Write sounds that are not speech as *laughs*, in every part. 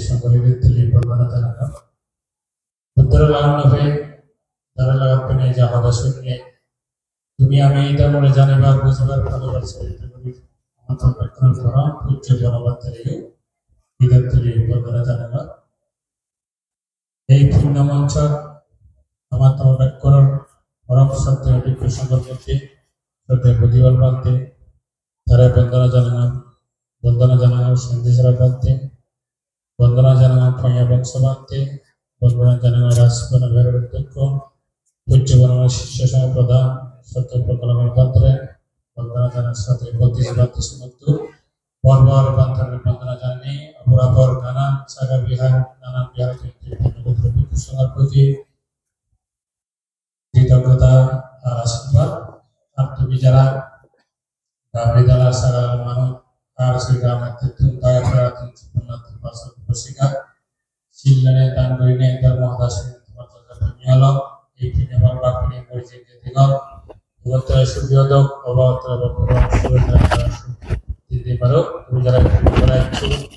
সকলের লিপনা জানালাম উত্তরা লাগানো হয়ে তারা লাগাতে নিয়ে যে আমাদের শুনিয়ে তুমি আমি এটা মনে জানিবার বুঝিবার ভালোবাসি আমার সংরক্ষণ করা উচ্চ জনবাদের ইদার তুলি উপকারা জানাবার এই ভিন্ন মঞ্চ আমার তরবাক্যরণ পরম সত্যের অভিজ্ঞ সংগঠনকে শ্রদ্ধে প্রতিবার প্রান্তে তারা বন্দনা জানালাম বন্দনা জানালাম বাঁধতে বন্দনা জানালাম ফয়া বংশ বাঁধতে বন্দনা জানালাম রাজপন ঘরের অধ্যক্ষ উচ্চ বর্ণনা শিষ্য সহ প্রধান সত্য প্রকলমের পাত্রে বন্দনা জানার সাথে বত্রিশ বাত্রিশ মতো বর্বর বান্ধবের বন্দনা জানি অপরাপর নানান সাগা বিহার নানান বিহার সঙ্গার প্রতি কৃতজ্ঞতা আর আশীর্বাদ আর তুমি যারা বিদ্যালয় সারা মানব আর শ্রীগ্রামের তিন দয়া করা তিন সুপন্নাথ পাশে প্রশিকা শিলনে দান করিনে ধর্ম দাসে তোমার তুমি হলো এই পুণ্যবার বাকুনি পরিচয় দিল ভগবত সূর্যোদক অবাবত দিতে পারো তুমি যারা করা ইচ্ছুক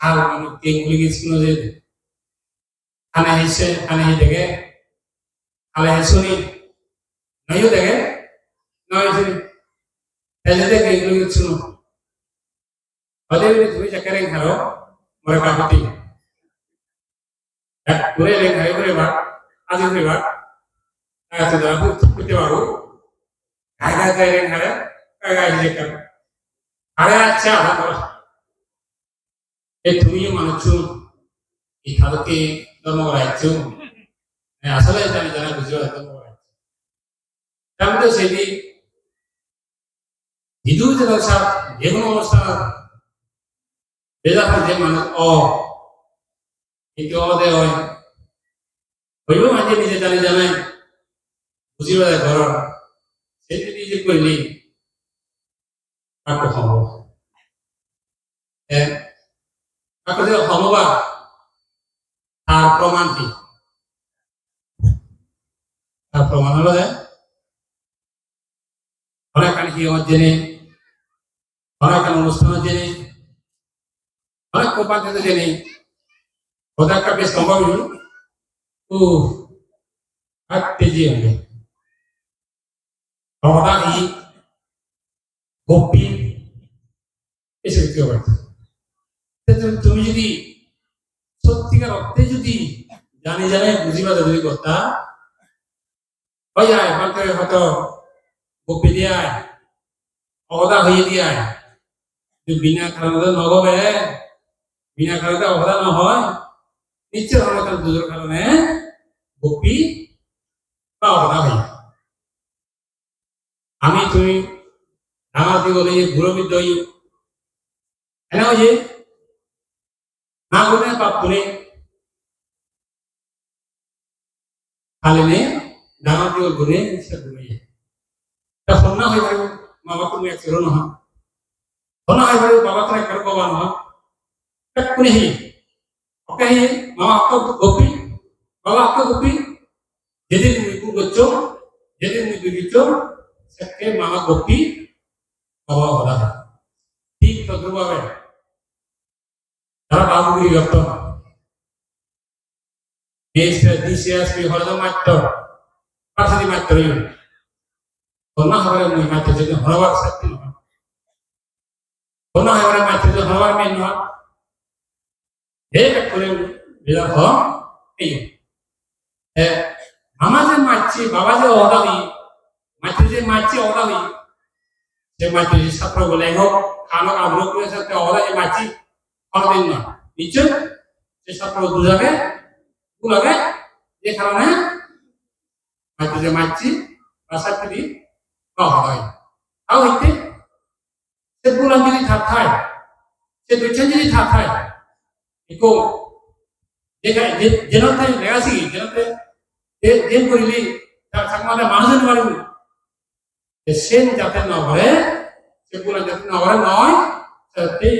হাল হাল মানে কেগুলি গেছিল যে খানে হিসে খানে হি দেখে খালে হিসুনি নয়ও দেখে নয় হিসুনি তাহলে দেখে এগুলি গেছিল অদেবি তুমি চাকারে খালো মরে কাপতি করে লেন খাই করে বা আজি করে বা আচ্ছা দাদা করতে গায়ে গায়ে গায়ে লেন খালে গায়ে গায়ে লেন আরে আচ্ছা ভালো এ এই খাদকে ধর্ম রাজ্য আসলে জানি জানা বুঝে ধর্ম রাজ্য তার মধ্যে সেটি হিদু যে ব্যবসা, যে কোনো অবস্থা বেজার যে মানুষ অ, কিন্তু অদে হয় হইব মাঝে নিজে জানি জানাই বুঝিবা ঘর সে যদি যে করলি কাকু হব হ্যাঁ? কাকু যে হবা তার প্রমাণ কি? তার প্রমাণ হলো যে অনেকখানি কি আমার জেনে অনেকখানি অনুষ্ঠান জেনে অনেক কোম্পানিতে জেনে ওদের বেশ সম্ভব ও আট কেজি হবে। অবদানি গোপী এসব কেউ তুমি যদি সত্যিকার অর্থে যদি জানি জানে বুঝিবা যদি কথা, হয়ে যায় হয়তো গোপী দিয়ায় অবদা হয়ে দিয়ায় বিনা কারণে নগবে, বিনা কারণে অবদা না হয়, নিশ্চয় ধর্মকাল দুজোর কারণে গোপী বা অবদা হয়ে আমি তুমি আমার কি বলে যে গুরবিদ্য এনে হয়েছে না গুনে পাপ করে। খালিনে ডাঙর দিও গুনে সে গুনে তা সন্না হয়ে পারবে বাবা তুমি এক চির নহ সন্না হয়ে পারবে বাবা তুমি এক বাবা নহ এক কোনে হি? ওকে হি মামা আক্কা গোপী, বাবা আক্কা গোপী। যেদিন মুই কু গচ্ছ যেদিন মুই দুই গচ্ছ সেকে মামা গোপী, বাবা হয় ঠিক তদ্রুপভাবে তারা বাবুগিরি ব্যক্ত দেশে আসবে হরদ মাত্র পাশাদি মাত্র কন্যা হবারে মুই মাত্র যদি হরবার শক্তি নয়। কন্যা হবারে মাত্র যদি হরবার মেন নয়। হে করে বিদার হ এই যে মারছি বাবা যে অদাবি মাতৃ যে মারছি অদাবি সে মাতৃ ছাত্র বলে হোক খানক আগ্রহ করে সাথে অদা যে মারছি অদিন নয়। নিশ্চয় সেই ছাত্র দুজাবে গুলাবে যে কারণে হয়তো যে মারছি ছাত্রী পাওয়া হয়। তাও হইতে, সে বুলান যদি থাকায় সে দুইটা যদি থাকায় একো যেখানে যেনতে লেগাছি যেনতে যেন করিলি, তার সাংমাতে মানুষের মারিব সেন যাতে নগরে সেগুলো যাতে নগরে নয় সেই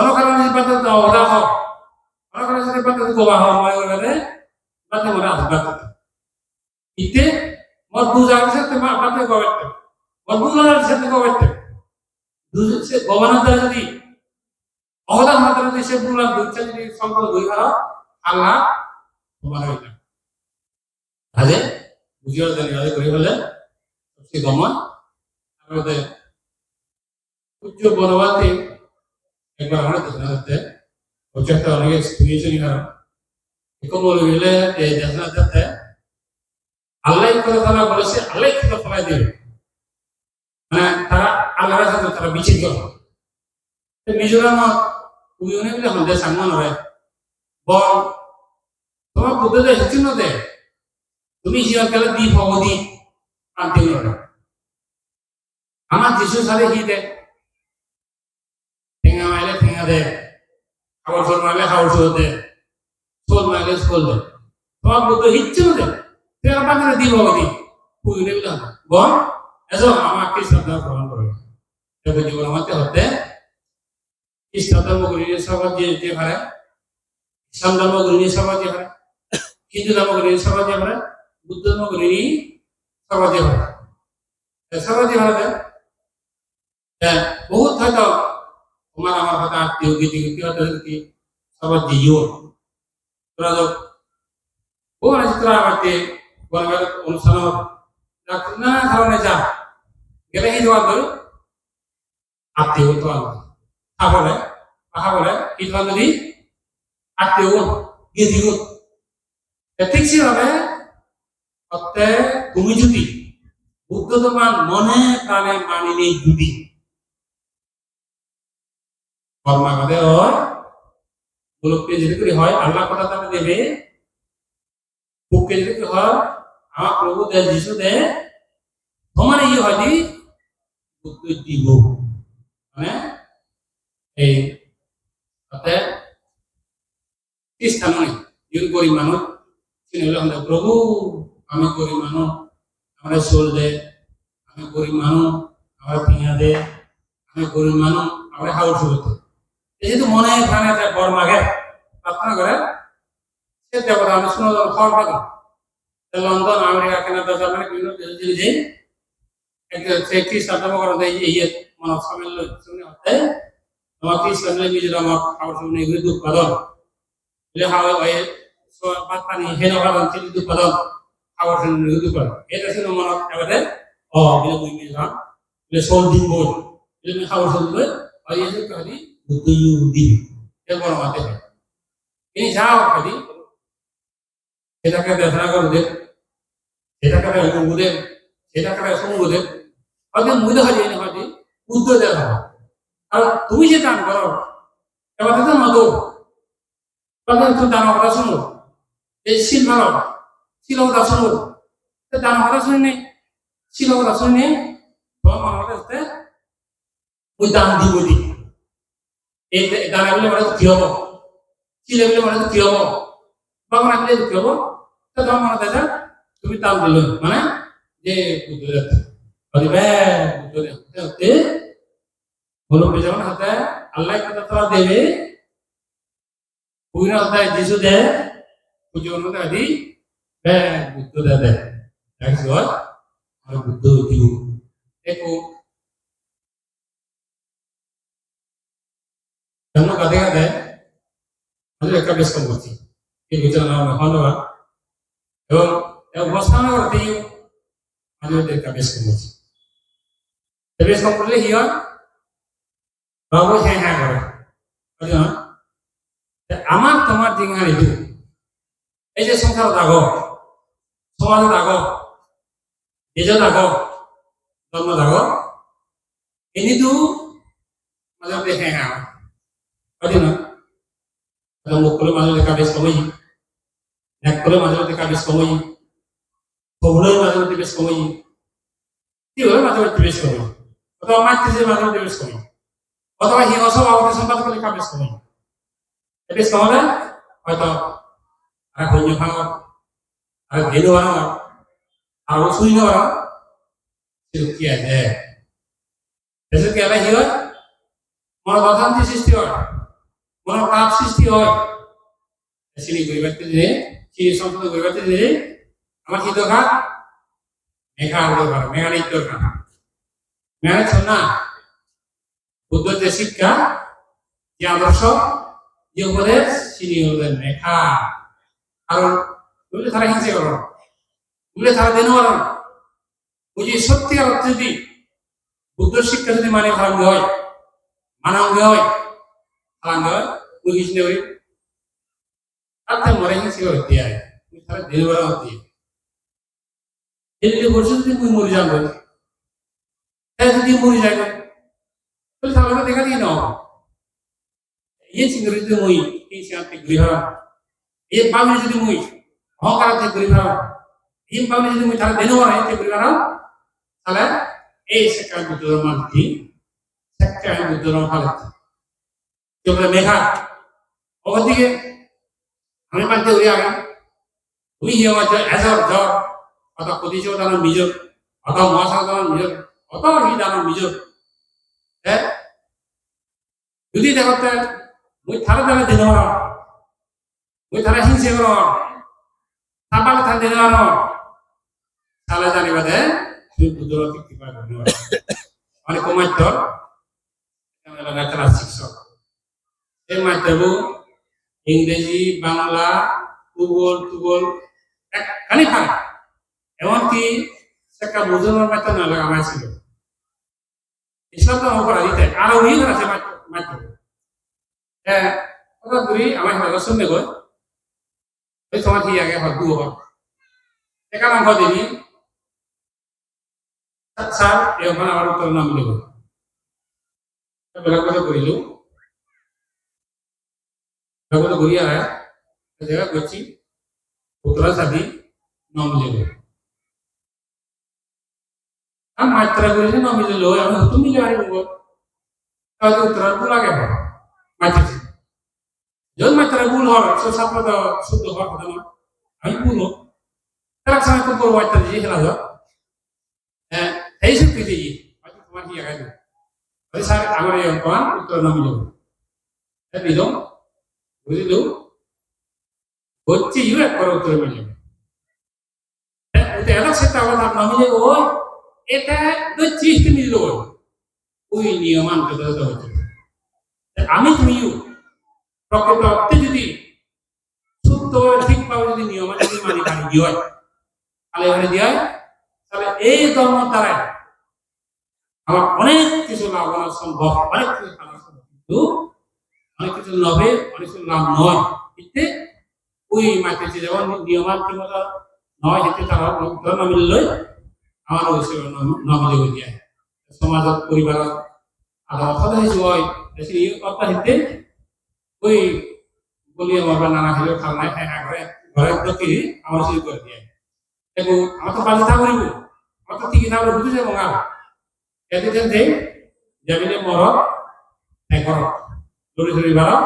কোনো কারণে পাতে ওরা হোক কোনো কারণে যদি পাতে গোবা হোক মনে করে পাতে ওরা আসবে ইতে মোর দু জায়গার সাথে পাতে গোবাতে মোর সাথে গোবাতে সে গোবানোর যদি অহদা মাত্রা যদি সে বুলা দুইটা যদি সম্পর্ক দুই হারা আল্লাহ তোমার হয়ে যাবে আগে বুঝিয়ে জানি আগে করে ফেলে সে গমন আমাদের উচ্চ বনবাতে একবার আমরা দেখলাম হতে হচ্ছে একটা অনেকে শুনিয়েছি কারণ এরকম বলে গেলে এই দেখা যাতে আল্লাহ কথা তারা বলেছে আল্লাহ কথা ফলাই দেবে মানে তারা আল্লাহর সাথে তারা বিচ্ছিন্ন হয় মিজোরাম তুমি অনেক আমাদের সামনে নয় বল তোমার বুদ্ধদের হিচ্ছিন্ন দে তুমি জীবনকালে দ্বীপ অবধি আনতে আমার যিশু সাথে কি দে ঠেঙা মাইলে ঠেঙা দে। খাবার সোল মাইলে খাবার সোল দে। সোল মাইলে সোল দে। তোমার বুদ্ধ হিচ্ছু দে। তুই আমার পাখি দিব অবধি পুই নেবি না বল। এসো খ্রিস্ট ধর্ম গ্রহণ করবে তবে জীবন আমাকে হতে খ্রিস্ট ধর্ম গ্রহণ সবার যে যে পারে ইসলাম ধর্ম গ্রহণ সবার যে পারে হিন্দু ধর্ম গ্রহণ সবার যে পারে বুদ্ধ ধর্ম গ্রহণ সবার যে পারে সবার যে পারে বহুত হয়তো তোমার আমার হয়তো আত্মীয় গীতি গীতি হয়তো কি? সবার জিও তোরা তো ও তোরা অনুষ্ঠান না কারণে যা। গেলে এই জবাব ধরে আত্মীয় তো আমার খাবলে খাবলে এই জবাব যদি আত্মীয় গিয়ে দিব ঠিক সেভাবে অর্থে তুমি যদি বুদ্ধ তোমার মনে প্রাণে মানিনি যদি হয় গোলককে যদি করে হয়, আল্লাহ তাকে দেবে? বুককে যদি হয়, আমার প্রভু দে যিশু দে তোমার এই হয় দি বুদ্ধ দিব। মানে এই তাতে স্থান নয় যদি গরিব মানুষ, তিনি হলে প্রভু। আমি গরিব মানুষ, আমরা সোল দে, আমি গরিব মানুষ, আমরা পিঁয়া দে, আমি গরিব মানুষ, আমরা হাউস হতে। যেহেতু মনে প্রাণে একটা বর মাগে প্রার্থনা করে সে দেবতা আমি শুনে খবর পাতাম লন্ডন, আমেরিকা, কানাডা, জার্মানি, বিভিন্ন দেশে যে একটা সে খ্রিস্টান ধর্ম করে দেয় এই মানব সামিল শুনে হতে আমার খ্রিস্টান নিজের আমার খাবার শুনে এগুলি উৎপাদন বলে হাওয়া ওই ভাত পানি, হেন উৎপাদন চিনি উৎপাদন খাবার শুনে উৎপাদন এটা শুনে মনে এবারে ও বিলে মুই মিলাম বিলে দিন বল। বিলে খাবার শুনবে ওই এসে কালি বড় মাতে হয় ini যাও খালি সেটাকে করবে সেটাকে উঙ্গুদে সেটাকে সঙ্গুদে হয়তো মুদে হয় না, হয়তো উদ্দ দেখা আর তুমি যে দান করো, এবার তো মতো তখন তুমি দান কথা শুনো এই শিল ভালো শিল কথা শুনো দান কথা শুনে শিল কথা শুনে তোমার মনে হতে ওই দান দিব দি এই দানাগুলো মানে কি হব? শিলেগুলো মানে কি হব? বাবা কি হব? তা তোমার মনে দেখা তুমি তাল দিল মানে যে বুদ্ধ বুদ্ধ হতে আল্লাহ কথা তারা দেবে পুরা হতে যিশু দে পুজো আদি, বে বুদ্ধ দে। দে দেখছ আর দিব দেখো আমি একটা বেশ করছি। এই বিচারণা ধন্যবাদ এবং করতেই মাঝে মধ্যে একটা বেশ করছি। বেশ করলে কি হয়? হ্যাঁ হ্যাঁ করে। বুঝলি আমার তোমার দিঘা নিদু এই যে সংসার দাগ, সমাজ দাগ নিজ দাগ, ধর্ম দাগ এনিদু মাঝে মধ্যে হ্যাঁ হ্যাঁ। বুঝলি না Kalau mau kuliah masuk di kabis kami, nak kuliah masuk di kabis kami, kuliah masuk di kabis kami, tiada masuk di kabis kami, atau mati sih masuk di kabis kami, atau hilang semua waktu sempat kali kabis kami, kabis kami lah, atau ada punya hangat, ada geno hangat, ada usui hangat, itu kia deh, itu kia lah hilang, mau bahkan di sisi orang. কোনো পাপ সৃষ্টি হয়। চিনি গরিবাতে দিলে চিনি সম্পদ গরিবাতে দিলে আমার কি দরকার? মেঘা দরকার মেঘানির দরকার? মেঘানির না। বুদ্ধের যে শিক্ষা যে আদর্শ যে উপদেশ চিনি হলেন মেঘা। কারণ বুঝলে তারা হিংসে করো বুঝলে তারা দেন করো বুঝি সত্যিকার অর্থে যদি বুদ্ধের শিক্ষা যদি মানে ভালো হয়, মানাঙ্গ হয় 사람들 우기신데 우리 তাতে মরে গেছে হতে আয় তুই তাহলে দিল বড় হতে দিল্লি বসে যদি তুই মরে যাব তাই যদি মরে যাবে তাহলে তাহলে দেখা দিয়ে নাও এই সিঙ্গুরি যদি মুই এই সিঙ্গাতে গৃহ এই পাবলি যদি মুই অহংকারাতে গৃহ এই পাবলি যদি মুই তাহলে দিল বড় হতে গৃহ তাহলে এই সেকাল বুদ্ধ রহমান কি সেকাল বুদ্ধ রহমান থেকে আমি উই হিয়ে মাঝে এজর জ্বর অথবা প্রতিশ দানো মিজর অথবা মহাশা দানো মিজর। অথবা হি যদি দেখতে মুই থারা দালে দিন মুই হিংসে কর তাপালে থান দিন তাহলে জানিবা দে তুই বুদ্ধরতি কৃপা ধন্যবাদ *laughs* অনেক কমাই তোর ক্লাস শিক্ষক এর মাধ্যমে ইংরেজি, বাংলা, ভূগোল টুগোল একখানি ফারাক এমনকি সেটা বোঝানোর মাধ্যমে না লাগা ছিল ইসলাম তো দিতে আরও উই আছে মাধ্যমে। হ্যাঁ কথা করি আমার হাজার শুনলে গো ওই তোমার কি আগে হল দু হল? একা নাম দিবি। স্যার এখন আমার উত্তর নাম লিখ বেলা কথা করিলো जगह घूरी आया जगह गोची पुतला साधी नॉमिलेलो हम मात्रा गुरी ने नॉमिलेलो हम हुतु मिले आरे उगो ताव तो उत्तर पुला के बा मात्रा जो मात्रा गुल हो, सो सापद शुद्ध हो खदन हम पुलो तरक सा को पुल वाटर जी हला हो ए ऐसे की जी। आज तुम्हारी आ गई अरे सर हमारे अंकवा उत्तर नॉमिलेलो है बिलो বুঝলো? উত্তর মিলে এটা মিলল ওই আমি তুমি প্রকৃত অর্থে যদি শুদ্ধ যদি হয় তাহলে এখানে দিয়ে হয়। তাহলে এই ধর্ম দ্বারাই আমার অনেক কিছু লাভ সম্ভব, অনেক কিছু সম্ভব। কিন্তু অনেক কিছু নবে অনেক কিছু লাভ নয়। এতে ওই মাইতেছে যেমন নিয়মান্তি মতো নয় যেতে তারা ধর্ম মিললে আমার ওই নমিলে যায়। সমাজত, পরিবারত আর হয়েছে হয়, বেশি কথা হেতে ওই বলি আমার নানা হলেও খাল নাই খাই না ঘরে প্রতি আমার শুরু করে দিয়ে। দেখো, আমার তো বাজে থাকব আমার তো ঠিকই থাকব বুঝে যাব গা এতে যেতে যাবিলে মরত একর দৌড়ি দৌড়ি বারো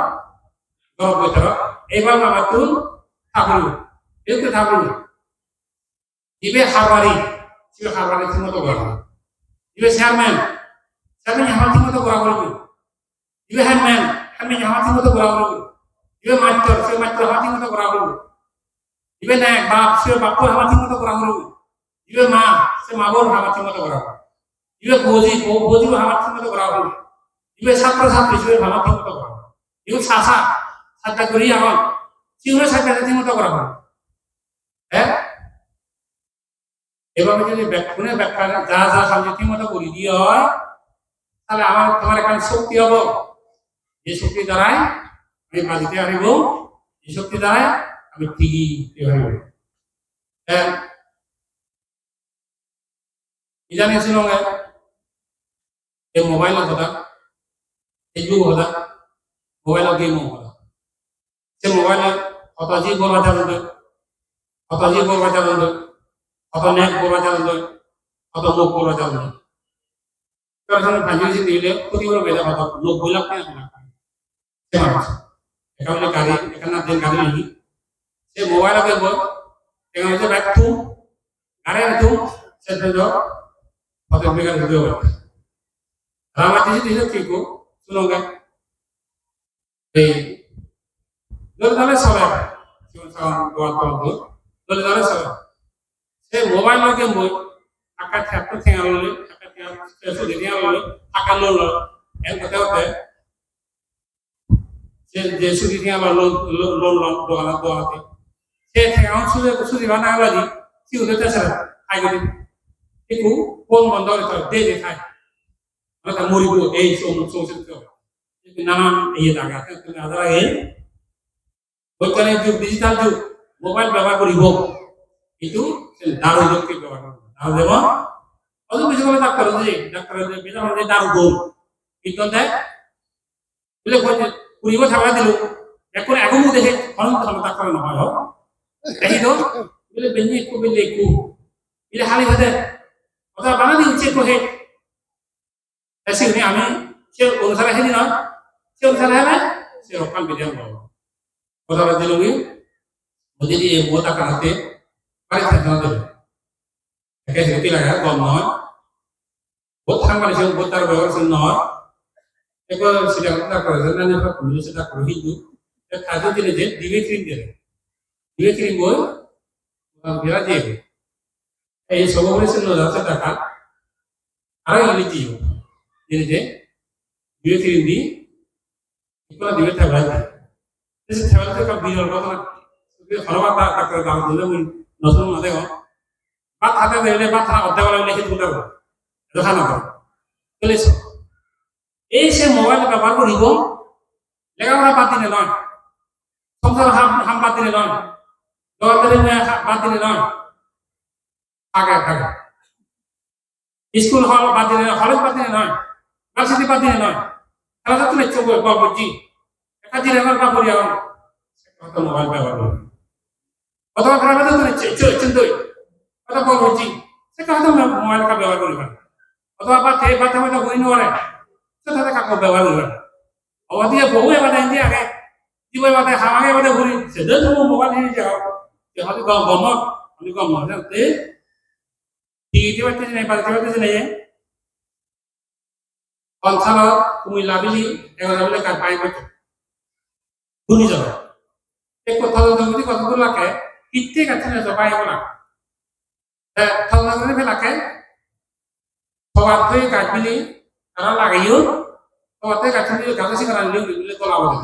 গরম বইতর এইবার আমার তুল এতে থাকলু ইবে হারবারি সিবে হারবারি ঠিক ইবে চেয়ারম্যান চেয়ারম্যান আমার ঠিক মতো করা করবি ইবে হ্যান্ডম্যান হ্যান্ডম্যান আমার ঠিক মতো করা করবি ইবে মাত্র সে মাত্র আমার ঠিক মতো করা করবি ইবে নায়ক, বাপ, সে বাপ আমার ঠিক মতো করা ইবে মা, সে মা বোন আমার ঠিক মতো করা ইবে বৌজি বৌজি আমার ঠিক মতো করা করবি ইবে ছাত্র ছাত্রী সে আমার ইবে শাসা সাতটা করি এখন চিংড়ি সাথে ঠিক মতো করা হয় হ্যাঁ এভাবে যদি ব্যাখ্যা ব্যাখ্যা যা যা সামনে ঠিক মতো করে দিয়ে হয়, তাহলে আমার তোমার এখানে শক্তি হব। যে শক্তি দ্বারাই আমি বাজিতে হারিব যে শক্তি দ্বারাই আমি ঠিকই হারিব হ্যাঁ ইজানি শুনুঙ্গে এই মোবাইলের কথা। এই যুগ কথা। কথা সে মোবাইলে কত জি করবা চালন কত জি করবা চালন কত নেট করবা চালন কত মুখ করবা চালন কারণ ভাজি দিলে প্রতিবার বেদা কথা। নব্বই লাখ টাকা সে মানুষ এখানে গাড়ি এখানে দিন গাড়ি নেই সে মোবাইল আগে বল এখানে হচ্ছে ব্যাগ শুনোগে এই দলে দলে সবাই জীবন সাগর দোয়া দোয়া দোয়া দলে দলে সবাই সে মোবাইল লগে মই আকা ঠাকুর ঠেঙা ললে আকা ঠেঙা সুদি ঠেঙা ললে আকা লল এর কথা হতে সে যে সুদি ঠেঙা লল লল লল দোয়া দোয়াতে সে ঠেঙা সুদি সুদি বানা লাগি কি হতে তাছাড়া আই গদি একটু কোন বন্ধ করে দে দে খায় আমরা মরিব এই সম সমস্যা হবে নানান ইয়ে তুমি আদার আগে বৈজ্ঞানিক যুগ ডিজিটাল যুগ মোবাইল ব্যবহার করিব কিন্তু দারু যুগকে ব্যবহার করব দারু দেব অত বেশি করে ডাক্তার যে ডাক্তার যে বেজা মানে দারু দৌ কিন্তু দেখ বুঝলে কই কুড়িব থাকা দিল। এখন এখন দেখে অনন্ত হবে ডাক্তার নহয় হোক দেখি তো। বুঝলে বেঞ্জি একটু বেঞ্জি একটু। বিলে, হালি হাতে কথা দি উচিত কহে আমি, সে অনুসারে হেলি নয়। বিধান পাবো কথা বলতে লোক যদি এই বোধ আকার হাতে বাড়ি থাকতে না দেবে একে হেঁটে লাগা কম নয় বোধ থাকবার সে বোধ তার ব্যবহার সে নয় এবার সেটা কথা করে না নেবা পুলিশ সেটা করে কিন্তু খাদ্য দিলে যে বই বেড়া দিয়ে এই দিলে যে দিবে ক্রিম দি ইকলা দিবে থাকবে এসে থাকলে তো কাল বিরল কথা না হরবা তা টাকা দাম দিলে ওই নতুন না দেখো বা হাতে দিলে বা থানা অর্ধেক বেলা লিখে তুলতে পারব দেখা না করো চলেছ এই সে মোবাইল ব্যবহার করিব লেখাপড়া বাদ দিলে নয় সংসার হাম হাম বাদ দিলে নয় দরকারি বাদ দিলে নয় আগে আগে স্কুল হল বাদ দিলে কলেজ বাদ দিলে নয় ভার্সিটি বাদ দিলে নয়। খেলাধুলা চোখ বলছি একটা দিলে আমার বা করি এখন কত মোবাইল ব্যবহার করি অথবা গ্রামে তো চিন্তই কত বলছি সে কথা মোবাইল কা ব্যবহার করি অথবা বা তে বা তেমন করি নয় সে তাতে কাকো ব্যবহার করি অবধি বহু এবার দিয়ে আগে জীব এবার হামাগে এবার ঘুরি সেদিন তুমি মোবাইল নিয়ে যাও হয়তো গমত আমি গমত জানতে টিকিটি পাইতেছি নাই বাড়িতে পাইতেছি নাই অঞ্চলত কুমিল্লা বিলি এগারো বিলে কাজ পাই করছে ঘূর্ণি যাবে এই কথা যদি কথাগুলো লাগে কিত্তে কাছে না জবাই হব না? থালনা করে ফেলাকে সবার থেকে গাছ বিলি তারা লাগাইও, সবার থেকে গাছ বিলি গাছ সিঙ্গারা নিলেও বিলে তোলা হবে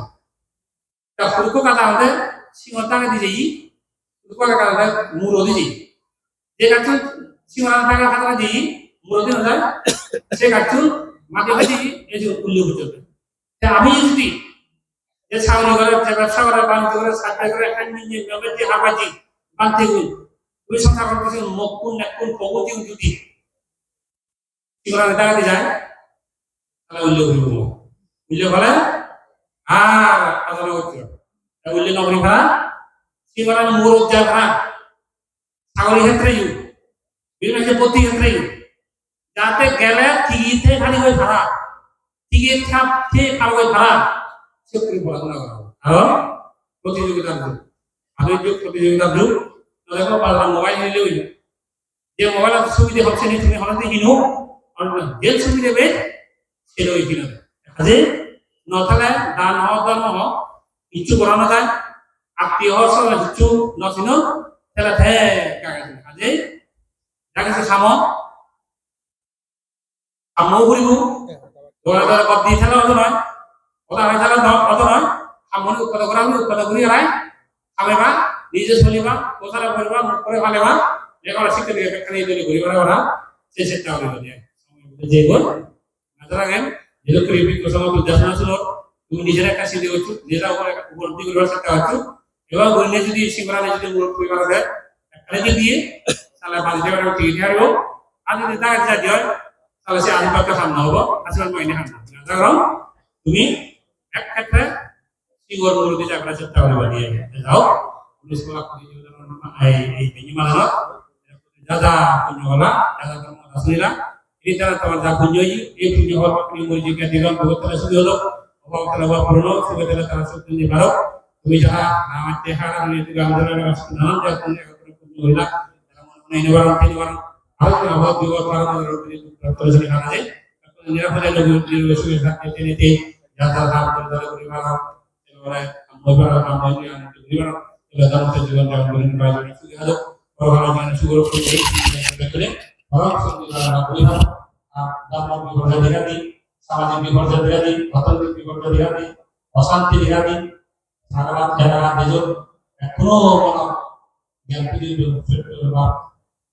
তা ফুলকো কাটা হলে সিঙ্গর টাকা দিয়ে যাই ফুলকো কাটা মুড়ো দিয়ে যাই যে গাছ সিঙ্গরা টাকা কাটা দিই মুড়ো দিয়ে যায় সে গাছ মাটি মাটি এই যে উল্লেখ হতে আমি যদি যে ছাগলি করে ব্যবসা করে বাণিজ্য করে, সাপ্লাই করে একটা নিজে জমে যে হাবাজি বানতে গুণ ওই সংখ্যা করতেছে মকুন নাকুন প্রগতি যদি সিঙ্গরা টাকা যায়, তাহলে উল্লেখ হইব উল্লেখ হলে আর আদালত করতে হবে। উল্লেখ নগরী ভাড়া মুরত যা ভাড়া ছাগলের ক্ষেত্রে ইউ বিভিন্ন যে প্রতি ক্ষেত্রে যাতে গেলে টিকিটে খালি হয়ে ভাড়া। টিকিট খাপতে খালি হয়ে ভাড়া। সে করে পড়াশোনা করা। আর প্রতিযোগিতার যুগ আধুনিক যুগ প্রতিযোগিতার যুগ দেখো পারলাম, মোবাইল নিলে ওই যে মোবাইল সুবিধা হচ্ছে নি, তুমি হলাতে কিনো? যে সুবিধা বে সেটা ওই কিনো কাজে নথালে দান হওয়া ধর্ম হোক ইচ্ছু করানো যায়। আত্মীয় হওয়ার সময় ইচ্ছু নচিন তাহলে থে কাজে যাকে সামো আমও ঘুরিব। দৌড়া দৌড়া কপ দিয়ে খেলা অত নয়। ওটা হয়ে খেলা অত নয়। আমনি উৎপাদন করা হলে উৎপাদন করি এলাই ফালেবা নিজে চলিবা কথাটা বলবা মুখ করে ফালেবা লেখাপড়া শিক্ষা দিয়ে এখানে এই তৈরি করি ওরা ওরা সে চেষ্টা করে দিয়ে। যে মাথার আগে যেহেতু করিবি কোথাও উদ্দেশ্য ছিল, তুমি নিজের একটা সিদ্ধি করছ, নিজেরা উপরে উপলব্ধি করবার চেষ্টা করছ। এবং বললে যদি সিমরানে যদি মূল পরিবার দেয় এখানে দিয়ে, তাহলে বাজে যাবে ঠিক থাকব আর যদি দেখা যায় তাহলে সে আদিবাসীর সামনে হব? আসলে মাইনে কারণ তুমি এক ক্ষেত্রে সিঙ্গর মুরগি চাকরা চেষ্টা করে দিয়ে যাও। পুলিশ করি এই এই যা যা, পুণ্য হলা, যা যা আসলিলা এই তারা তোমার যা হই এই পুণ্য হওয়ার পর তুমি মুরগি কে দিলাম বহুত তারা শুধু হলো। অভাব তারা অভাব পূর্ণ সুখে তারা তারা সুখ তুমি পারো। তুমি যারা আমার দেহারা নিয়ে তুমি নানান যা পুণ্য পুণ্য হইলা। তারা মনে মনে নিবারণ আর অভাব বিবাহ করার ডক্টর হিসেবে জানা যায় নিরাপদে লোক নির্বাচনে থাকতে টেনেতে যা যা দাম করে ধরে পরিবার এবারে আমরা আমরা পরিবার এবার দামতে জীবন যাপন করে নির্বাচন সুখী হলো পরকাল জীবনে সুখর করে করে orang sebenarnya melihat dapat bicara dirati, sahaja bicara dirati, অর্থনৈতিক বিপর্যয় dirati, অশান্তি dirati, সাধারণ যারা বেজর এখনও কোনো জ্ঞান পৃথিবী বা